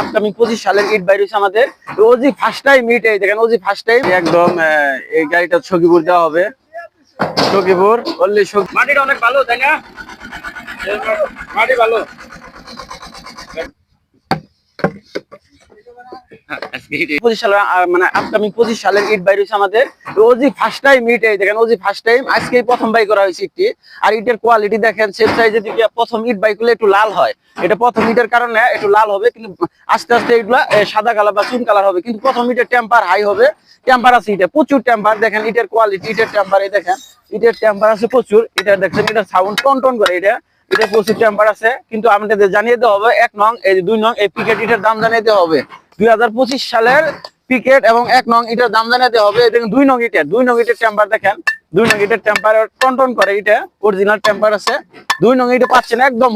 Upcoming পঁচিশ সালের ইট বাইর হয়েছে আমাদের। ওজি ফার্স্ট টাইম ইট এই দেখেন ওজি ফার্স্ট টাইম একদম এই গাড়িটা সখীপুর দেওয়া হবে। সখীপুর বললে মাটিটা অনেক ভালো, তাই না? মাটি ভালো। পঁচিশ আহ, মানে ইট আমাদের। ফার্স্ট টাইম আর ইটের কোয়ালিটি দেখেন প্রথম ইট বাই করলে একটু লাল হয়। এটা প্রথম ইটের কারণে লাল হবে কিন্তু আস্তে আস্তে সাদা কালার বা কালার হবে। কিন্তু প্রথম ইটের টেম্পার হাই হবে। টেম্পার আছে ইটে প্রচুর টেম্পার দেখেন ইটের কোয়ালিটি ইটের টেম্পার দেখেন। ইটের টেম্পার আছে প্রচুর। এটা দেখছেন সাউন্ড টন টন করে এটা। এটা প্রচুর টেম্পার আছে, কিন্তু আমাদের জানিয়ে দেওয়া হবে, এক নং, এই দুই নং, এই পিকেট ইটের দাম জানিয়ে দেওয়া হবে। দুই হাজার পঁচিশ সালের পিকেট এবং এক নং ইটের দাম জানাতে হবে এই দুই নং ইটের, দুই নং ইটের টেম্পার দেখেন। দুই নং ইটের টেম্পার টন টন করে এটা অরিজিনাল টেম্পার আছে। দুই নং ইটে পাচ্ছেন একদম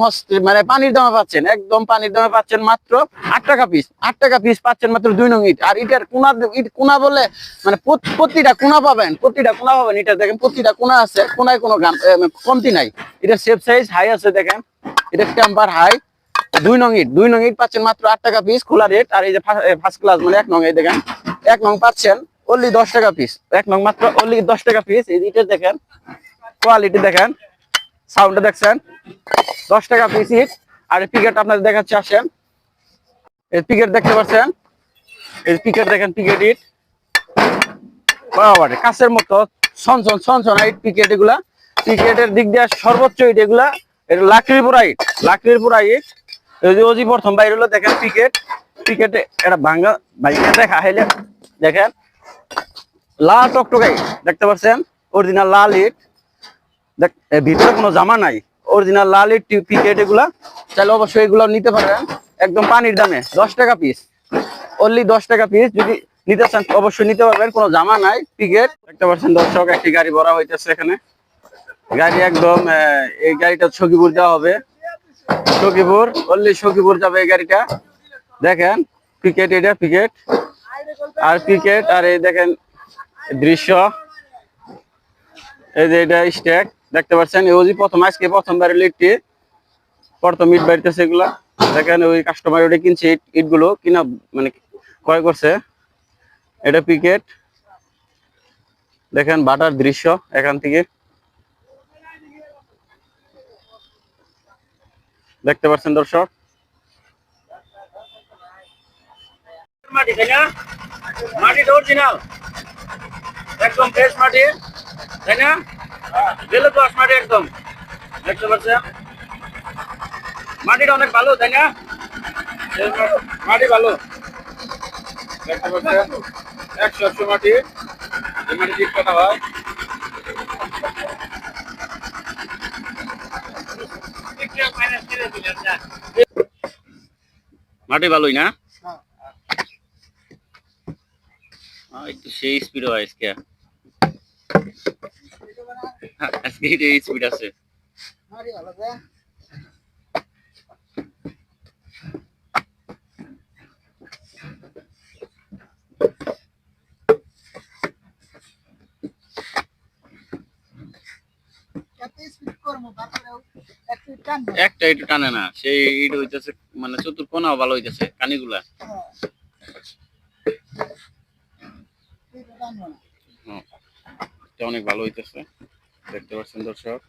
মানে পানির দামে পাচ্ছেন, একদম পানির দামে পাচ্ছেন মাত্র আট টাকা পিস আট টাকা পিস পাচ্ছেন মাত্র দুই নং ইট। আর ইটের কোনা ইট কোনা বলে মানে প্রতিটা কোনা পাবেন, প্রতিটা কোনা পাবেন এটা দেখেন প্রতিটা কোনা আছে, কোনায় কোনো মানে কমতি নাই। এটা সেফ সাইজ হাই আছে, দেখেন। এটা টেম্পার হাই দুই নং ইট দুই নং ইট পাচ্ছেন মাত্র আট টাকা পিস খোলা রেট আর এই যে ফার্স্ট ক্লাস মানে এক নং এই দেখেন। এক নং পাচ্ছেন অনলি দশ টাকা পিস এক নং মাত্র অনলি দশ টাকা পিস ইটের দেখেন কোয়ালিটি দেখেন সাউন্ডটা দেখছেন, দশ টাকা পিস ইট আর পিকেট আপনাদের দেখাচ্ছে, আসেন। এর পিকেট দেখতে পাচ্ছেন? এর পিকেট দেখেন পিকেট ইট বাবারে, কাছের মতো সনসন সনসন ইট পিকেট এগুলা। পিকেটের দিক দিয়ে সর্বোচ্চ ইট এগুলা। এটা লাকড়ির পোড়া ইট লাকড়ির পোড়া ইট ওজি প্রথম বাইরে হলো, দেখেন পিকেট পিকেটে এটা ভাঙ্গা ভাইকে দেখা, হাইলে দেখেন। লাল টকটকাই দেখতে পাচ্ছেন? অরিজিনাল লাল ইট। ভিতরে কোনো জামা নাই। অরিজিনাল লাল ইট পিকেট এগুলা। চাইলে অবশ্যই এগুলো নিতে পারেন। একদম পানির দামে, দশ টাকা পিস অনলি দশ টাকা পিস যদি নিতে চান, অবশ্যই নিতে পারবেন। কোনো জামা নাই পিকেট দেখতে পাচ্ছেন দর্শক, একটি গাড়ি ভরা হইতেছে এখানে। গাড়ি একদম এই গাড়িটা সখীপুর যাওয়া হবে। সখীপুর অনলি সখীপুর যাবে এই গাড়িটা। দেখেন পিকেট এটা পিকেট আর ক্রিকেট আর এই দেখেন দৃশ্য। এই যে এটা স্ট্যাক দেখতে পাচ্ছেন? ওজি প্রথম, আজকে প্রথমবার লিটটি প্রথম ইট বাড়িতেছে এগুলা। দেখেন ওই কাস্টমার ওটা কিনছে ইট ইটগুলো কিনা মানে ক্রয় করছে। এটা পিকেট দেখেন বাটার দৃশ্য এখান থেকে। দেখতে পাচ্ছেন দর্শক? মাটি, তাই না? মাটিটা অরিজিনাল একদম ফ্রেশ মাটি, তাই না? বেলে তো মাটি একদম। দেখতে পাচ্ছেন? মাটিটা অনেক ভালো, তাই না? মাটি ভালো। দেখতে পাচ্ছেন? একশো একশো মাটি। এই মাটি ঠিক কথা হয়। মাটি ভালোই না? একটু সেই স্পিড হয় আজকে। হ্যাঁ, আজকে এই স্পিড আছে। একটা একটু টানে না সেই ইট হইতেছে মানে চতুর কোনাও ভালো হইতেছে কানিগুলা। এটা অনেক ভালো হইতেছে। দেখতে পাচ্ছেন দর্শক।